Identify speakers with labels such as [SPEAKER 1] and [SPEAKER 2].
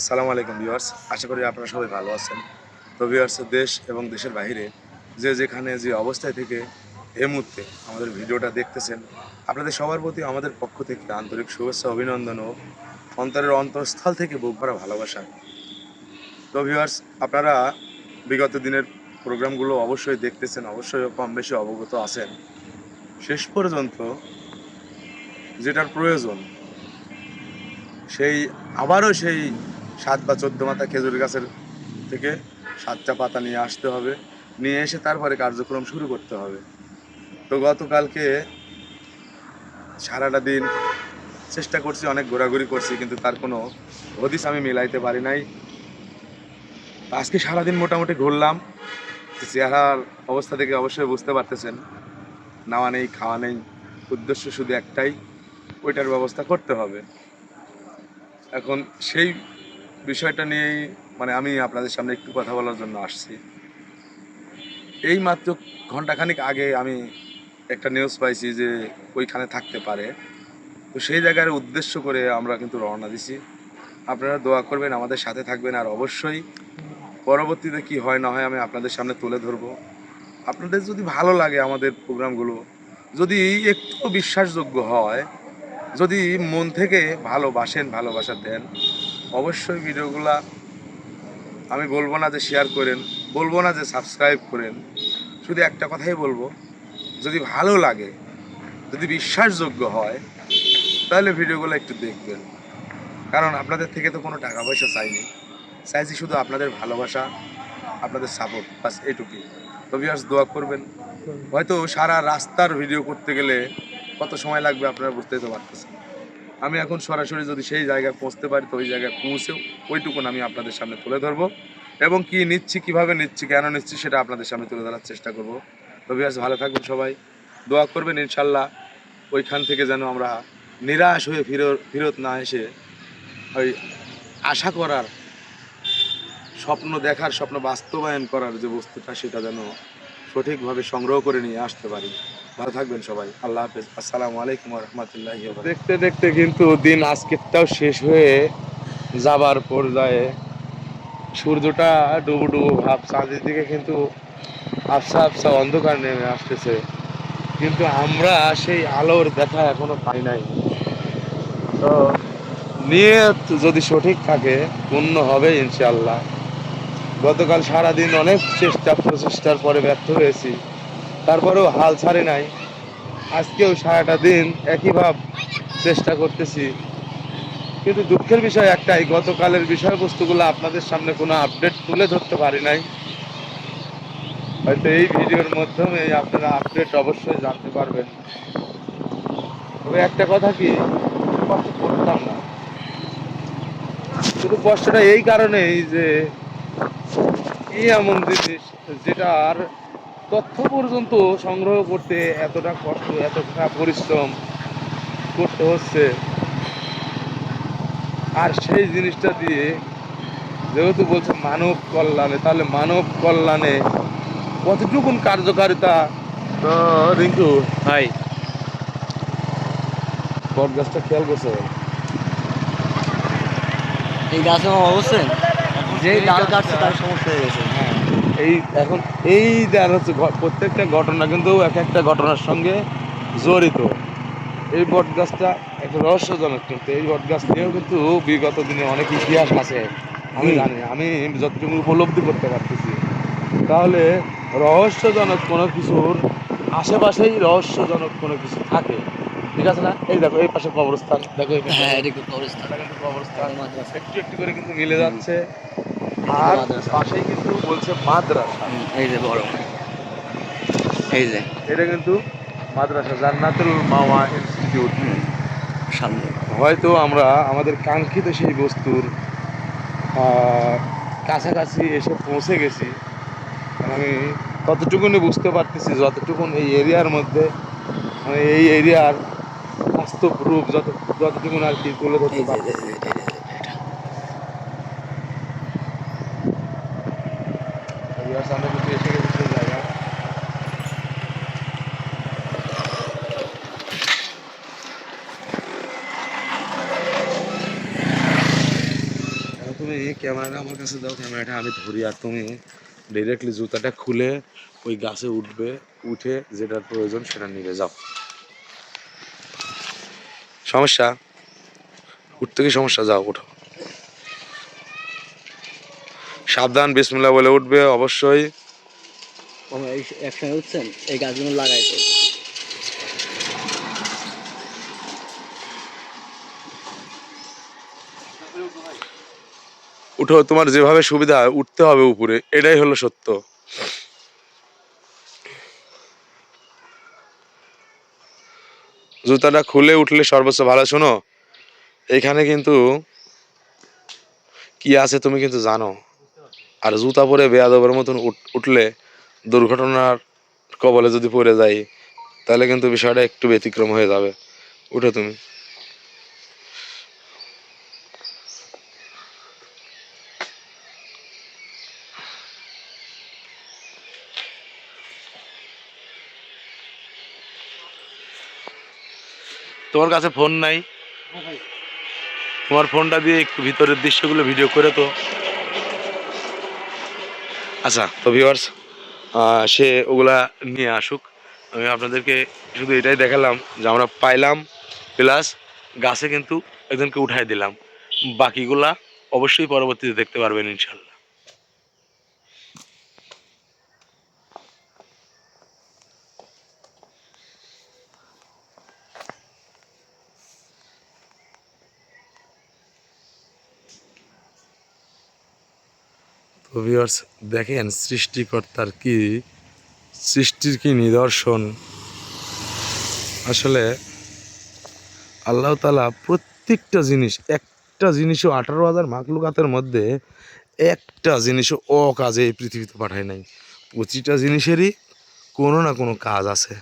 [SPEAKER 1] আসসালামু আলাইকুম ভিউয়ার্স, আশা করি আপনারা সবাই ভালো আছেন। তো ভিউয়ার্স, দেশ এবং দেশের বাইরে যে যেখানে যে অবস্থায় থেকে এই মুহূর্তে আমাদের ভিডিওটা দেখতেছেন, আপনাদের সবার প্রতি আমাদের পক্ষ থেকে আন্তরিক শুভেচ্ছা, অভিনন্দন ও অন্তরের অন্তরস্থল থেকে বুক ভরা ভালোবাসা। তো ভিউয়ার্স, আপনারা বিগত দিনের প্রোগ্রামগুলো অবশ্যই দেখতেছেন, অবশ্যই কম বেশি অবগত আছেন। শেষ পর্যন্ত যেটার প্রয়োজন, সেই, আবারও সেই সাত বা চোদ্দ মাথা খেজুর গাছের থেকে সাতটা পাতা নিয়ে আসতে হবে। নিয়ে এসে তারপরে কার্যক্রম শুরু করতে হবে। তো গতকালকে সারাটা দিন চেষ্টা করছি, অনেক ঘোরাঘুরি করছি, কিন্তু তার কোনো হদিস আমি মিলাইতে পারি নাই। আজকে সারাদিন মোটামুটি ঘুরলাম। চেহারার অবস্থা থেকে অবশ্যই বুঝতে পারতেছেন, নাওয়া নেই, খাওয়া নেই, উদ্দেশ্য শুধু একটাই, ওইটার ব্যবস্থা করতে হবে। এখন সেই বিষয়টা নিয়েই মানে আমি আপনাদের সামনে একটু কথা বলার জন্য আসছি। এই মাত্র ঘন্টাখানিক আগে আমি একটা নিউজ পাইছি যে ওইখানে থাকতে পারে। তো সেই জায়গার উদ্দেশ্য করে আমরা কিন্তু রওনা দিছি। আপনারা দোয়া করবেন, আমাদের সাথে থাকবেন আর অবশ্যই পরবর্তীতে কি হয় না হয় আমি আপনাদের সামনে তুলে ধরবো। আপনাদের যদি ভালো লাগে আমাদের প্রোগ্রামগুলো, যদি একটু বিশ্বাসযোগ্য হয়, যদি মন থেকে ভালোবাসেন, ভালোবাসা দেন অবশ্যই ভিডিওগুলা আমি বলব না যে শেয়ার করেন, বলব না যে সাবস্ক্রাইব করেন। শুধু একটা কথাই বলব, যদি ভালো লাগে, যদি বিশ্বাসযোগ্য হয়, তাহলে ভিডিওগুলো একটু দেখবেন। কারণ আপনাদের থেকে তো কোনো টাকা পয়সা চাইনি। চাইছি শুধু আপনাদের ভালোবাসা, আপনাদের সাপোর্ট বাস এটুকুই। তো ভিউয়ার্স দোয়া করবেন। হয়তো সারা রাস্তার ভিডিও করতে গেলে কত সময় লাগবে আপনারা বুঝতেই তো পারতেছেন। আমি এখন সরাসরি যদি সেই জায়গায় পৌঁছতে পারি, তো ওই জায়গায় পৌঁছেও ওইটুকুন আমি আপনাদের সামনে তুলে ধরবো। এবং কি নিচ্ছি, কীভাবে নিচ্ছি, কেন নিচ্ছি, সেটা আপনাদের সামনে তুলে ধরার চেষ্টা করব। বিয়াস ভালো থাকবেন সবাই। দোয়া করবেন ইনশাল্লাহ ওইখান থেকে যেন আমরা নিরাশ হয়ে ফিরত ফিরত না এসে ওই আশা করার, স্বপ্ন দেখার, স্বপ্ন বাস্তবায়ন করার যে বস্তুটা, সেটা যেন সঠিকভাবে সংগ্রহ করে নিয়ে আসতে পারি। ভালো থাকবেন সবাই। আল্লাহ হাফেজ। আসসালামু আলাইকুম রহমতুল্লাহ দেখতে দেখতে কিন্তু দিন আজকেরটাও শেষ হয়ে যাবার পর্যায়ে সূর্যটা ডুবু ডুবু ভাব চাঁদের দিকে কিন্তু আফসা আফসা অন্ধকার নেমে আসতেছে। কিন্তু আমরা সেই আলোর দেখা এখনও পাই নাই। তো নিয়ত যদি সঠিক থাকে, পূর্ণ হবে ইনশাল্লাহ গতকাল সারাদিন অনেক চেষ্টা, প্রচেষ্টার পরে ব্যর্থ হয়েছি। তারপরেও হাল ছাড়ে নাই। আজকেও সারাটা দিন একই ভাব চেষ্টা করতেছি। কিন্তু দুঃখের বিষয় একটাই, গতকালের বিষয়বস্তুগুলো আপনাদের সামনে কোনো আপডেট তুলে ধরতে পারি নাই। হয়তো এই ভিডিওর মাধ্যমে আপনারা আপডেট অবশ্যই জানতে পারবেন। তবে একটা কথা কি, কষ্ট করতাম না। শুধু কষ্টটা এই কারণেই যে, এই এমন জিনিস যেটার তথ্য পর্যন্ত সংগ্রহ করতে এতটা কষ্ট এতটা পরিশ্রম করতে হচ্ছে। আর সেই জিনিসটা দিয়ে যেহেতু বলছে মানব কল্যাণে তাহলে মানব কল্যাণে কতটুকুন কার্যকারিতা? রিঙ্কু।
[SPEAKER 2] ভাই।
[SPEAKER 1] বট গাছটা খেয়াল করছে?
[SPEAKER 2] এই গাছে অবশ্যই। যে ডাল
[SPEAKER 1] গাছটা-
[SPEAKER 2] কাটছে তার সমস্যা হয়ে গেছে।
[SPEAKER 1] এই এখন এই দেখ হচ্ছে প্রত্যেকটা ঘটনা কিন্তু এক একটা ঘটনার সঙ্গে জড়িত। এই বট গাছটা একটা রহস্যজনক কিন্তু এই বট গাছ নিয়েও কিন্তু বিগত দিনে অনেক ইতিহাস আছে। আমি জানি আমি যতটুকু উপলব্ধি করতে পারতেছি। তাহলে রহস্যজনক কোনো কিছুর আশেপাশেই রহস্যজনক কোনো কিছু থাকে। ঠিক আছে না? এই দেখো এই পাশে কবরস্থান দেখো
[SPEAKER 2] হ্যাঁ কবরস্থান।
[SPEAKER 1] কবরস্থান। একটু একটু করে কিন্তু মিলে যাচ্ছে। আর পাশেই কিন্তু বলছে মাদ্রাসা।
[SPEAKER 2] এই যে বড় এই যে।
[SPEAKER 1] এটা কিন্তু মাদ্রাসা জান্নাতুল মাওয়া ইনস্টিটিউট।
[SPEAKER 2] সামনে।
[SPEAKER 1] হয়তো আমরা আমাদের কাঙ্ক্ষিত সেই বস্তুর কাছাকাছি এসে পৌঁছে গেছি। আমি ততটুকুনি বুঝতে পারতেছি যতটুকুন এই এরিয়ার মধ্যে মানে এই এরিয়ার বাস্তব রূপ যত যতটুকুন আর কি তুলে ধরতে
[SPEAKER 2] এই যে
[SPEAKER 1] পারছি
[SPEAKER 2] এই যে, এই যে, এটা।
[SPEAKER 1] কিন্তু এসে গেছি সেই তো তুমি ক্যামেরাটা আমার কাছে দাও, ক্যামেরাটা আমি ধরি আর তুমি ডিরেক্টলি জুতাটা খুলে ওই গাছে উঠবে, উঠে যেটার প্রয়োজন সেটা নিয়ে যাও। সমস্যা? উঠতে কি সমস্যা? যাও, ওঠো। সাবধান বিসমিল্লাহ বলে উঠবে অবশ্যই।
[SPEAKER 2] একসঙ্গে উঠছেন? এই গাছগুলো লাগাইতে
[SPEAKER 1] উঠো তোমার যেভাবে সুবিধা হয় উঠতে হবে উপরে। এটাই হলো সত্য। জুতাটা খুলে উঠলে সর্বোচ্চ ভালো শোনো? এখানে কিন্তু কি আছে তুমি কিন্তু জানো। আর জুতা পরে বেয়াদবের মতন উঠ- উঠলে দুর্ঘটনার কবলে যদি পড়ে যাই তাহলে কিন্তু বিষয়টা একটু ব্যতিক্রম হয়ে যাবে। উঠো তুমি। তোমার কাছে ফোন নাই? তোমার ফোনটা দিয়ে একটু ভিতরের দৃশ্যগুলো ভিডিও করে তো। আচ্ছা তো ভিউয়ার্স সে ওগুলা নিয়ে আসুক। আমি আপনাদেরকে শুধু এটাই দেখালাম যে আমরা পাইলাম প্লাস গাছে কিন্তু একজনকে উঠাই দিলাম। বাকিগুলা অবশ্যই পরবর্তীতে দেখতে পারবেন, ইনশাল্লাহ। ভিউয়ার্স দেখেন সৃষ্টিকর্তার কি, সৃষ্টির কি নিদর্শন? আসলে আল্লাহ তালা প্রত্যেকটা জিনিস, একটা জিনিসও আঠারো হাজার মাকলুকাতের মধ্যে একটা জিনিসও অকাজে এই পৃথিবীতে পাঠায় নাই। প্রতিটা জিনিসেরই কোনো না কোনো কাজ আছে।